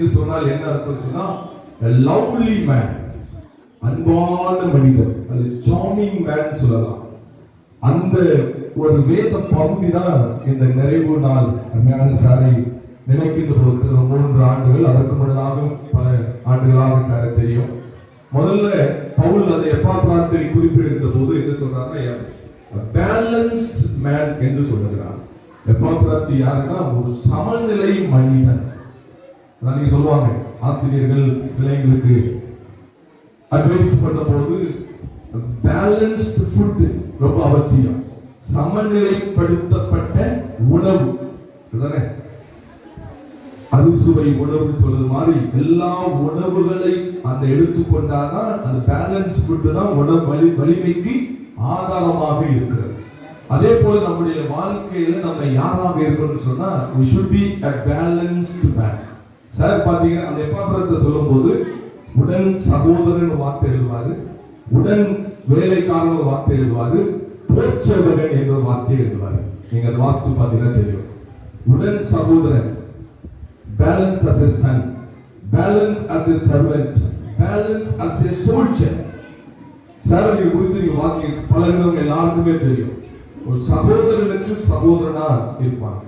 என்று சொன்னால் என்ன அர்த்தம் சொன்னா லவ்லி மேன் அன்பான மனிதன் அது சாமிங் மேன் சொல்லலாம். அந்த ஒரு வேத பகுதி தான் இந்த நிறைவு நாள். அருமையான சாரை நினைக்கின்ற போது மூன்று ஆண்டுகள் அதற்கு முன்னதாகவும் பல ஆண்டுகளாக சார தெரியும். முதல்ல பவுல் அதை எப்பா பிரார்த்தனை குறிப்பிடுகின்ற போது என்ன சொல்றாருன்னா பேலன்ஸ்ட் மேன் என்று சொல்லுகிறார். எப்பா பிரார்த்தி யாருன்னா ஒரு சமநிலை மனிதன். அதான் சொல்லுவாங்க ஆசிரியர்கள் பிள்ளைங்களுக்கு அட்வைஸ் பண்ணும்போது பேலன்ஸ்டு ஃபுட் ரொம்ப அவசியம். சமநிலைப்படுத்தப்பட்ட உணவு. இதுதானே? அறுசுவை உணவு சொல்றது மாதிரி எல்லா உணவுகளை அந்த எடுத்துக்கொண்டாதான் அந்த பேலன்ஸ் ஃபுட் தான் உணவு வலி வலிமைக்கு ஆதாரமாக இருக்கிறது. அதே போல நம்முடைய வாழ்க்கையில நம்ம யாராக இருக்கணும்னு சொன்னா we should be a balanced man sir பார்த்தீங்கன்னா அந்த எப்பாபுரத்தை சொல்லும்போது உடன் சகோதரன் வார்த்தை எழுதுவாரு உடன் வேலைக்காரன் ஒரு வார்த்தை எழுதுவாரு போச்சவகன் என்ற ஒரு வார்த்தை எழுதுவாரு. நீங்க அதை வாஸ்து பார்த்தீங்கன்னா தெரியும். உடன் சகோதரன் balance as a son balance as a servant balance as a soldier. சேரனை குறித்து நீங்க வாக்கி பழகினவங்க எல்லாருக்குமே தெரியும். ஒரு சகோதரனுக்கு சகோதரனா இருப்பாங்க.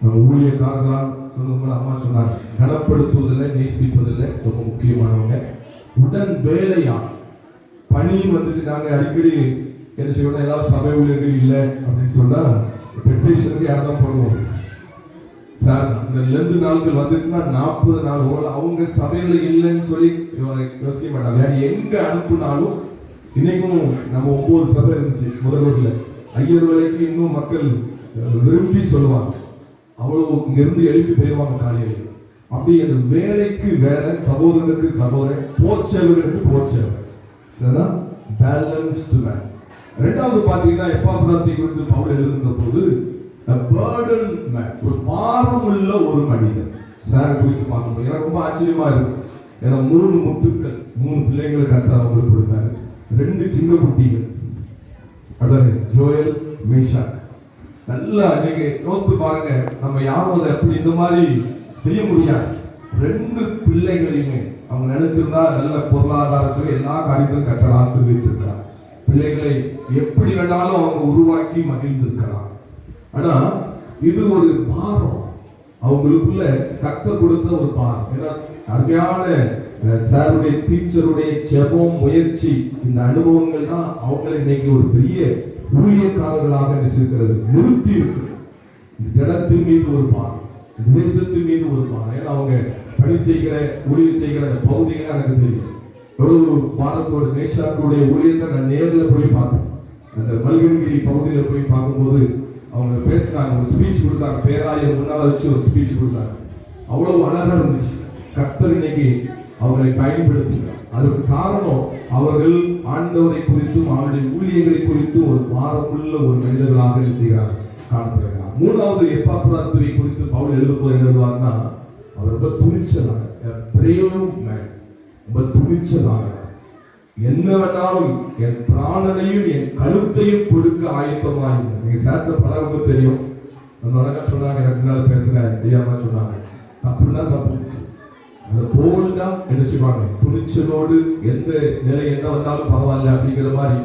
நம்ம ஊழியக்காரர்களா சொன்னவங்க அம்மா சொன்னாங்க கனப்படுத்துவதில் நேசிப்பதில் ரொம்ப முக்கியமானவங்க. உடன் வேலையா? பணி வந்துட்டு நாங்கள் அடிக்கடி என்ன செய்வோம் ஏதாவது சபை ஊழியர்கள் இல்லை அப்படின்னு சொன்னால் பெட்டிஷனுக்கு யாரும் தான் பண்ணுவோம் சார் இந்த லெந்து நாட்கள் வந்துட்டுனா நாற்பது நாள் ஓல அவங்க சபையில் இல்லைன்னு சொல்லி யோசிக்க மாட்டாங்க. வேறு எங்கே அனுப்புனாலும் இன்னைக்கும் நம்ம ஒம்பது சபை இருந்துச்சு முதல்வரில். ஐயர் வேலைக்கு இன்னும் மக்கள் விரும்பி சொல்லுவாங்க. அவ்வளோ இங்கேருந்து எழுப்பி போயிடுவாங்க காலையில அப்படி அந்த வேலைக்கு வேலை சகோதரனுக்கு சகோதரன் போச்சவருக்கு போச்சவர் சரிதான் பேலன்ஸ்டு மேன் ரெண்டாவது பார்த்தீங்கன்னா எப்பாபிராப்தி குறித்து பவுல் எழுதுகிற போது பேர்டன் மேன் ஒரு பாரம் உள்ள ஒரு மனிதன். சார் குறித்து பார்க்கும்போது எனக்கு ரொம்ப ஆச்சரியமா இருக்கும் ஏன்னா மூணு முத்துக்கள் மூணு பிள்ளைங்களை கத்தா அவங்களுக்கு கொடுத்தாரு. ரெண்டு சின்ன குட்டிகள். அதாவது ஜோயல் மீஷாக். நல்லா நீங்க யோசித்து பாருங்க. நம்ம யாரும் அதை எப்படி இந்த மாதிரி செய்ய முடியாது. ரெண்டு பிள்ளைகளையுமே அவங்க நினைச்சிருந்தா நல்ல பொருளாதாரத்தில் எல்லா காரியத்தையும் கத்தர் ஆசிர்வித்திருக்கிறார் பிள்ளைகளை எப்படி வேணாலும் அவங்க உருவாக்கி மகிழ்ந்திருக்கிறார் ஆனா இது ஒரு பாரம். அவங்களுக்குள்ள கத்தர் கொடுத்த ஒரு பாரம். ஏன்னா அருமையான சாருடைய டீச்சருடைய ஜெபம் முயற்சி இந்த அனுபவங்கள் தான் அவங்களை இன்னைக்கு ஒரு பெரிய ஊழியக்காரர்களாக நினைச்சிருக்கிறது. நிறுத்தி இருக்கு இந்த தினத்தின் மீது ஒரு பாரம். தேசத்து மீது ஒரு பாரம் ஏன்னா அவங்க பணி செய்கிற ஊழியர் செய்கிற அந்த பகுதிகள் எனக்கு தெரியும். எவ்வளவு பாரத்தோட நேஷாக்களுடைய ஊழியத்தை நான் நேரில் போய் பார்த்தேன். அந்த மல்கன்கிரி பகுதியில் போய் பார்க்கும்போது அவங்க பேசினாங்க ஒரு ஸ்பீச் கொடுத்தாங்க பேராயர் முன்னால் வச்சு ஒரு ஸ்பீச் கொடுத்தாங்க. அவ்வளவு அழகாக இருந்துச்சு. கத்தர் இன்னைக்கு அவர்களை பயன்படுத்தினார். அதற்கு காரணம் அவர்கள் ஆண்டவரை குறித்தும் அவருடைய ஊழியர்களை குறித்தும் ஒரு பாரமுள்ள ஒரு மனிதர்களாக செய்கிறார்கள்? காணப்படுகிறார். மூணாவது எப்பாப்புராத்துறை குறித்து பவுல் எழுதும்போது என்ன எழுதுவார்னா அவர் ரொம்ப துணிச்சலான பிரேவ் மேன் ரொம்ப துணிச்சலானவர் என்ன வேணாலும் என் பிராணனையும் என் கழுத்தையும் கொடுக்க ஆயத்தமாய் நீங்க சேர்த்த பழகும்போது தெரியும். அந்த அழகா சொன்னாங்க எனக்கு முன்னால பேசுறேன் ஐயாமா சொன்னாங்க. தப்புன்னா தப்பு. அந்த தான் என்ன செய்வாங்க? துணிச்சலோடு எந்த நிலை என்ன வந்தாலும் பரவாயில்ல அப்படிங்கிற மாதிரி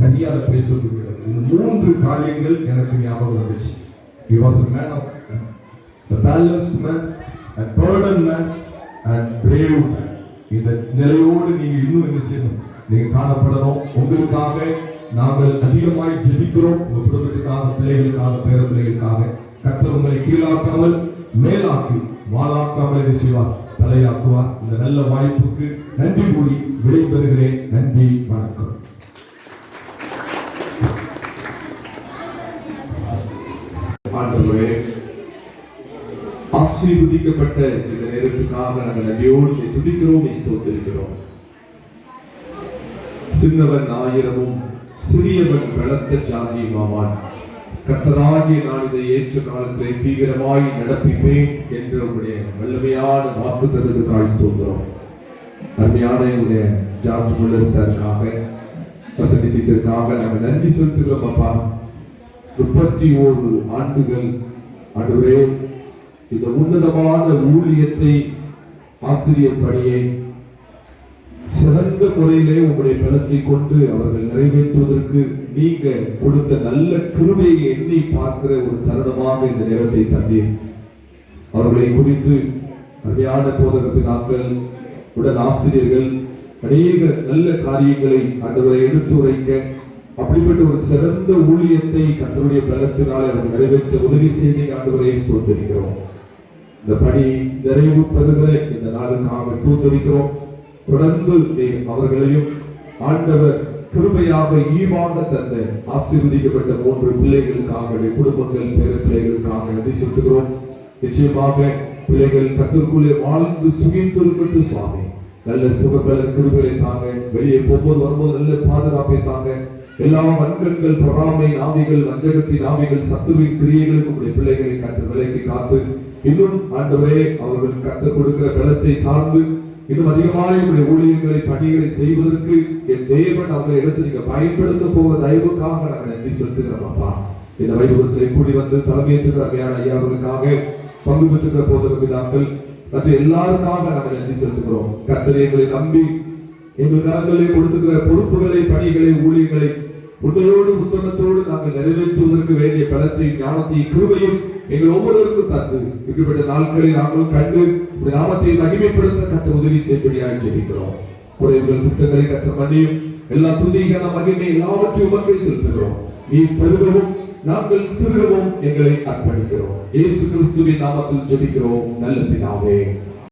சரியாக பேச பேசக்கூடியது இந்த மூன்று காரியங்கள் எனக்கு ஞாபகம் வந்துச்சு. He was a man of a balanced man, a burden man, and brave man. இந்த நிலையோடு நீங்க இன்னும் என்ன செய்யணும்? நீங்க காணப்படணும். உங்களுக்காக நாங்கள் அதிகமாய் ஜெபிக்கிறோம். உங்க குடும்பத்துக்காக பிள்ளைகளுக்காக பேர பிள்ளைகளுக்காக கத்தர் உங்களை கீழாக்காமல் மேலாக்கி வாழாக்காமல் என்ன செய்வார்? தலையாக்குவார். இந்த நல்ல வாய்ப்புக்கு நன்றி கூறி விடைபெறுகிறேன். நன்றி வணக்கம். ஆண்டவரே ஆசீர்வதிக்கப்பட்ட இந்த நேரத்துக்காக நாங்கள் நன்றியோடு உம்மை துதிக்கிறோம் நீ ஸ்தோத்திரிக்கிறோம். சின்னவன் ஆயிரமும் சிறியவன் பலத்த ஜாதியுமாவான். கத்தராகிய நான் இதை ஏற்ற காலத்திலே தீவிரமாய் நடப்பிப்பேன் என்று உங்களுடைய வல்லமையான வாக்கு தருவதற்காக ஸ்தோத்திரம். அருமையான என்னுடைய ஜார்ஜ் முல்லர் சாருக்காக வசதி டீச்சருக்காக நாங்கள் நன்றி செலுத்துகிறோம் அப்பா. முப்பத்தி ஓரு ஆண்டுகள் அன்றுவே இந்த உன்னதமான ஊழியத்தை ஆசிரியர் பணியை சிறந்த முறையிலே உங்களுடைய பலத்தை கொண்டு அவர்கள் நிறைவேற்றுவதற்கு நீங்க கொடுத்த நல்ல கிருமையை எண்ணி பார்க்கிற ஒரு தருணமாக இந்த நேரத்தை தந்தீர் அவர்களை குறித்து அருமையான போதக பிதாக்கள் உடன் ஆசிரியர்கள் அநேக நல்ல காரியங்களை அன்றுவரை எடுத்து உரைக்க அப்படிப்பட்ட ஒரு சிறந்த ஊழியத்தை கத்தருடைய பலத்தினால் எனக்கு நிறைவேற்ற உதவி செய்தி ஆண்டவரை ஸ்தோத்தரிக்கிறோம். இந்த பணி நிறைவு பெறுகிற இந்த நாளுக்காக ஸ்தோத்தரிக்கிறோம். தொடர்ந்து அவர்களையும் ஆண்டவர் கிருபையாக ஈவாக தந்த ஆசீர்வதிக்கப்பட்ட மூன்று பிள்ளைகளுக்காக குடும்பங்கள் பேர பிள்ளைகளுக்காக நன்றி செலுத்துகிறோம். நிச்சயமாக பிள்ளைகள் கத்திற்குள்ளே வாழ்ந்து சுகித்திருக்கட்டும் சுவாமி. நல்ல சுகபல கிருபையை தாங்க. வெளியே போகும்போது வரும்போது நல்ல பாதுகாப்பை தாங்க. எல்லா வன்கண்கள் பொறாமை நாவிகள் வஞ்சகத்தின் நாவிகள் சத்துவின் கிரியைகளுக்கு உடைய பிள்ளைகளை கத்து விலைக்கு காத்து இன்னும் ஆண்டவே அவர்கள் கத்து கொடுக்கிற பலத்தை சார்ந்து இன்னும் அதிகமாக உங்களுடைய ஊழியர்களை பணிகளை செய்வதற்கு என் தேவன் அவங்களை எடுத்து நீங்க பயன்படுத்த போகிற தயவுக்காக நாங்கள் நன்றி செலுத்துகிறோம் அப்பா. இந்த வைபவத்திலே கூடி வந்து தலைமையேற்றுகிற அருமையான ஐயா அவர்களுக்காக பங்கு பெற்றுகிற போதக பிதாக்கள் மற்ற எல்லாருக்காக நாங்கள் நன்றி செலுத்துகிறோம். கத்திரியங்களை நம்பி எங்கள் கரங்களை கொடுத்துக்கிற பொறுப்புகளை பணிகளை ஊழியர்களை உண்மையோடு உத்தமத்தோடு நாங்கள் நிறைவேற்றுவதற்கு வேண்டிய பலத்தை ஞானத்தையும் கிருபையும் எங்கள் ஒவ்வொருவருக்கும் தந்து இப்படிப்பட்ட நாட்களை நாங்களும் கண்டு உடைய நாமத்தை மகிமைப்படுத்த கத்த உதவி செய்யப்படியாக ஜெபிக்கிறோம். உங்கள் புத்தகங்களை கத்த மண்ணியும் எல்லா துதிகான மகிமை எல்லாவற்றையும் உமக்கை செலுத்துகிறோம். நீ பெருகவும் நாங்கள் சிறுகவும் எங்களை அர்ப்பணிக்கிறோம். இயேசு கிறிஸ்துவின் நாமத்தில் ஜெபிக்கிறோம். நல்ல பிதாவே.